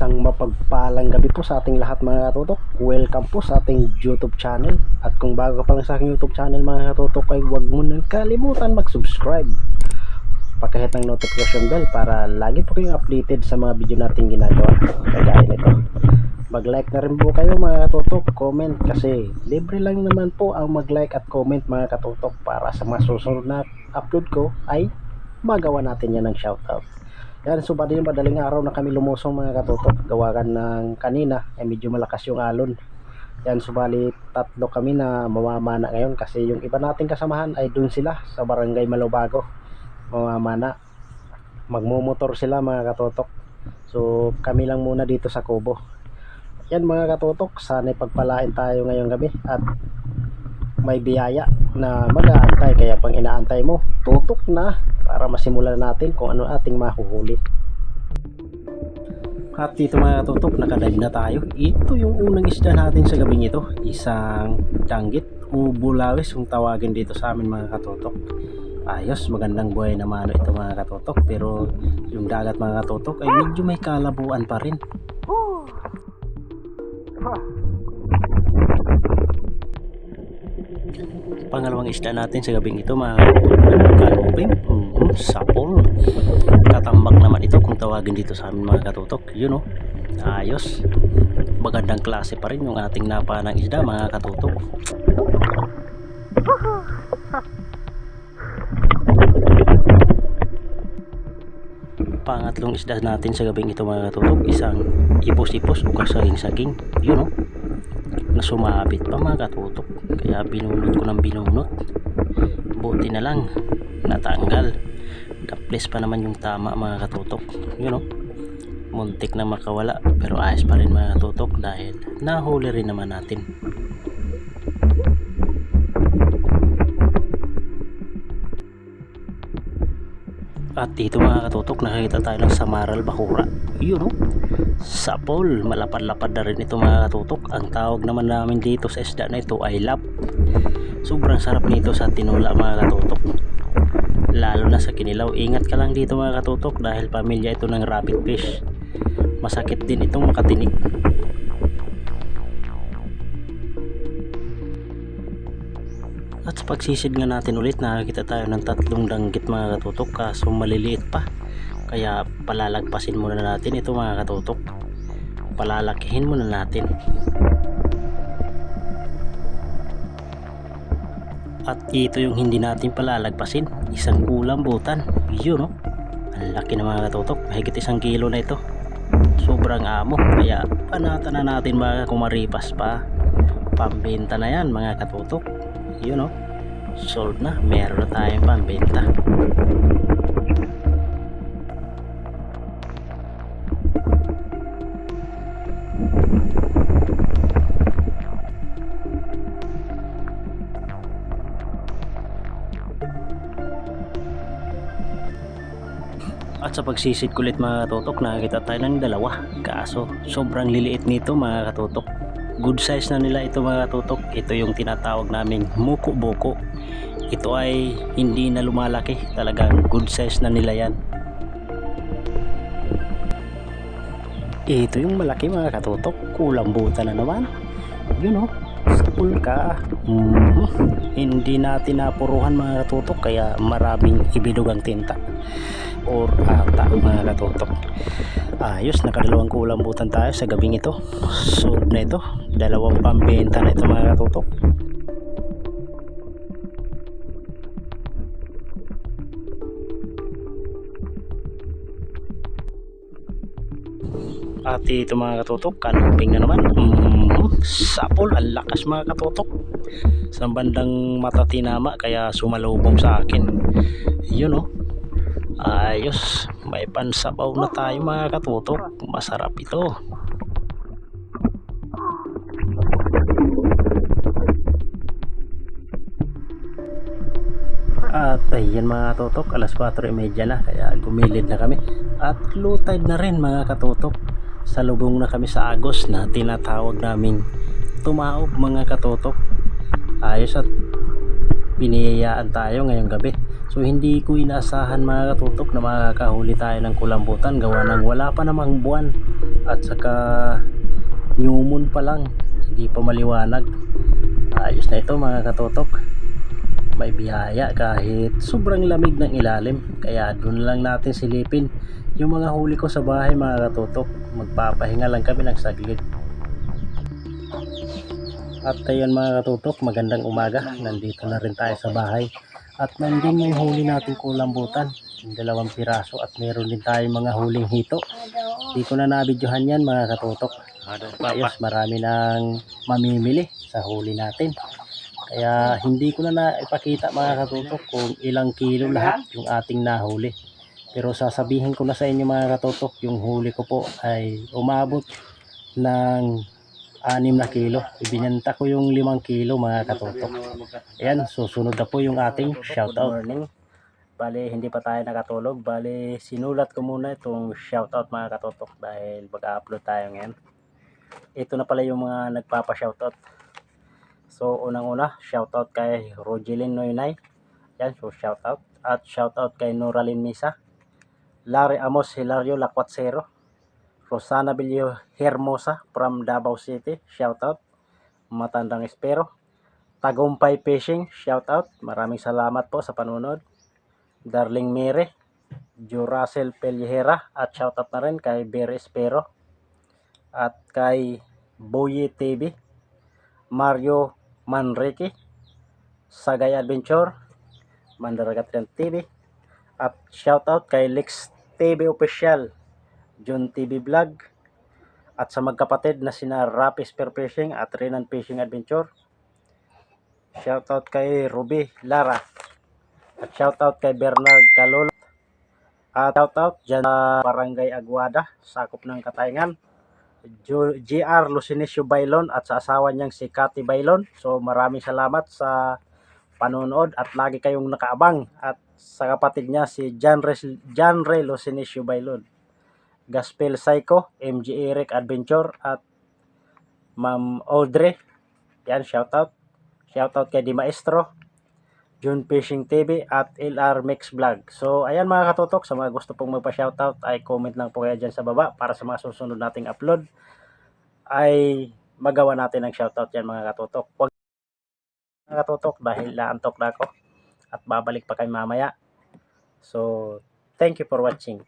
Isang mapagpalang gabi po sa ating lahat mga katutok. Welcome po sa ating YouTube channel. At kung bago ka pa lang sa aking YouTube channel mga katutok ay huwag mo nang kalimutan mag-subscribe. Pakihit ng notification bell para lagi po kayong updated sa mga video nating ginagawa. Kagaya nito. Mag-like na rin po kayo mga katutok, comment kasi libre lang naman po ang mag-like at comment mga katutok para sa mga susunod na upload ko ay magawa natin yan ng shoutout. Yan, so bali yung madaling araw na kami lumusong mga katutok. Gawagan ng kanina, ay medyo malakas yung alon. Yan, subali tatlo kami na mamamana ngayon kasi yung iba nating kasamahan ay dun sila sa barangay Malubago. Mamamana. Magmumotor sila mga katutok. So kami lang muna dito sa Kubo. Yan mga katutok, sana pagpalain tayo ngayong gabi at may biyaya na mag-aantay kaya pang inaantay mo tutok na para masimulan natin kung ano ating mahuhuli. At dito mga tutok nakadive na tayo. Ito yung unang isda natin sa gabing ito. Isang danggit o bulawis kung tawagin dito sa amin mga katutok. Ayos magandang buhay naman ito mga katutok. Pero yung dagat mga katutok ay medyo may kalabuan pa rin pangalawang isda natin sa gabing ito mga kalubing mm, sapol. Katambak naman ito kung tawagin dito sa amin mga katutok. Yun o ayos. Magandang klase pa rin yung ating napanang isda mga katutok. Pangatlong isda natin sa gabing ito mga katutok. Isang ipos-ipos o kasaging-saging. Yun o na sumabit pa mga katutok. Kaya binunot ko ng binunot buti na lang natanggal. Daples pa naman yung tama mga katutok. Yun o muntik na makawala pero ayos pa rin mga katutok dahil nahuli rin naman natin. At dito mga katutok nakakita tayo ng samaral bakura. Yun o sapol malapad-lapad na rin ito mga katutok. Ang tawag naman namin dito sa isda na ito ay lap. Sobrang sarap nito sa tinula mga katutok. Lalo na sa kinilaw. Ingat ka lang dito mga katutok dahil pamilya ito ng rabbit fish. Masakit din itong makatinig. At sa pagsisid nga natin ulit nakakita tayo ng tatlong danggit mga katutok. Kaso maliliit pa kaya palalagpasin muna natin ito mga katutok. Palalakihin muna natin. At ito yung hindi natin palalagpasin. Isang kulambutan yun no ang laki ng mga katutok. Mahigit isang kilo na ito. Sobrang amo. Kaya panata na natin mga kumaripas pa. Pambenta na yan mga katutok. Yun no sold na. Meron na tayong pambenta At sa pagsisid kulit mga katutok, nakakita tayo ng dalawa. Kaso, sobrang liliit nito mga katutok. Good size na nila ito mga katutok. Ito yung tinatawag naming muko-buko. Ito ay hindi na lumalaki. Talagang good size na nila yan. Ito yung malaki mga katutok. Kulambutan na naman. Yun o. Sapul ka. Mhm. Hindi natin napuruhan mga katutok kaya maraming ibidog ang tinta or ata mga katutok. Ayos nakadalawang kulambutan tayo sa gabing ito. Sold na ito. Dalawang pambenta na ito mga katutok. At ito mga katutok kanuping na naman. Mm, sapol ang lakas mga katutok. Sa bandang mata tinama kaya sumalubong sa akin. Yun oh ayos may pansabaw na tayo mga katutok. Masarap ito. At ayan mga katutok alas 4.30 na kaya gumilid na kami. At low tide na rin mga katutok. Salubong na kami sa agos na tinatawag naming tumaob mga katutok. Ayos at biniyayaan tayo ngayong gabi So hindi ko inaasahan mga katutok na makakahuli tayo ng kulambutan. Gawa ng wala pa namang buwan at saka new moon pa lang. Hindi pa maliwanag. Ayos na ito mga katutok. May biyaya kahit sobrang lamig ng ilalim. Kaya doon lang natin silipin yung mga huli ko sa bahay mga katutok. Magpapahinga lang kami ng saglit. At ayun mga katutok magandang umaga. Nandito na rin tayo sa bahay at nandun yung huli natin kulambutan. Yung dalawang piraso at meron din tayong mga huling hito. Di ko na nabidyohan yan mga katutok. Ayos marami nang mamimili sa huli natin. Kaya hindi ko na naipakita mga katutok kung ilang kilo lahat yung ating nahuli. Pero sasabihin ko na sa inyo mga katutok yung huli ko po ay umabot ng 6 na kilo ibinenta ko yung 5 kilo mga katutok Ayan, susunod na po yung ating shoutout. morning. Bali, hindi pa tayo nakatulog. Bali, sinulat ko muna itong shoutout mga katotok dahil mag-upload tayo ngayon. Ito na pala yung mga nagpapa-shoutout. So, unang-una, shoutout kay Rogelyn Noynay. Yan, so shoutout. At shoutout kay Noralyn Misa. Larry Amos Hilario Lacuatsero. Rosana Bilio Hermosa from Davao City. Shoutout. Matandang Espero. Tagumpay Fishing, shout out. Maraming salamat po sa panunod. Darling Mere, Jurasel Pelyera at shout out na rin kay Bere Espero at kay Boye TV, Mario Manrique, Sagay Adventure, Mandaragatan TV at shout out kay Lex TV Official, John TV Vlog at sa magkapatid na sina Rapis Per Fishing at Renan Fishing Adventure Shoutout kay Ruby Lara. At shoutout kay Bernard Calol. At shoutout dyan sa Barangay Aguada, sakop ng Katayngan. GR Lucinesio Bailon at sa asawa niyang si Cathy Bailon. So maraming salamat sa panonood at lagi kayong nakaabang. At sa kapatid niya si John, Res- John Bailon. Gospel Psycho, MG Eric Adventure at Ma'am Audrey. Yan, shoutout. Shoutout kay Di Maestro, June Fishing TV at LR Mix Vlog. So, ayan mga katutok, sa mga gusto pong magpa-shoutout ay comment lang po kayo dyan sa baba para sa mga susunod nating upload ay magawa natin ng shoutout yan mga katutok. Huwag mga katutok dahil naantok na ako at babalik pa kayo mamaya. So, thank you for watching.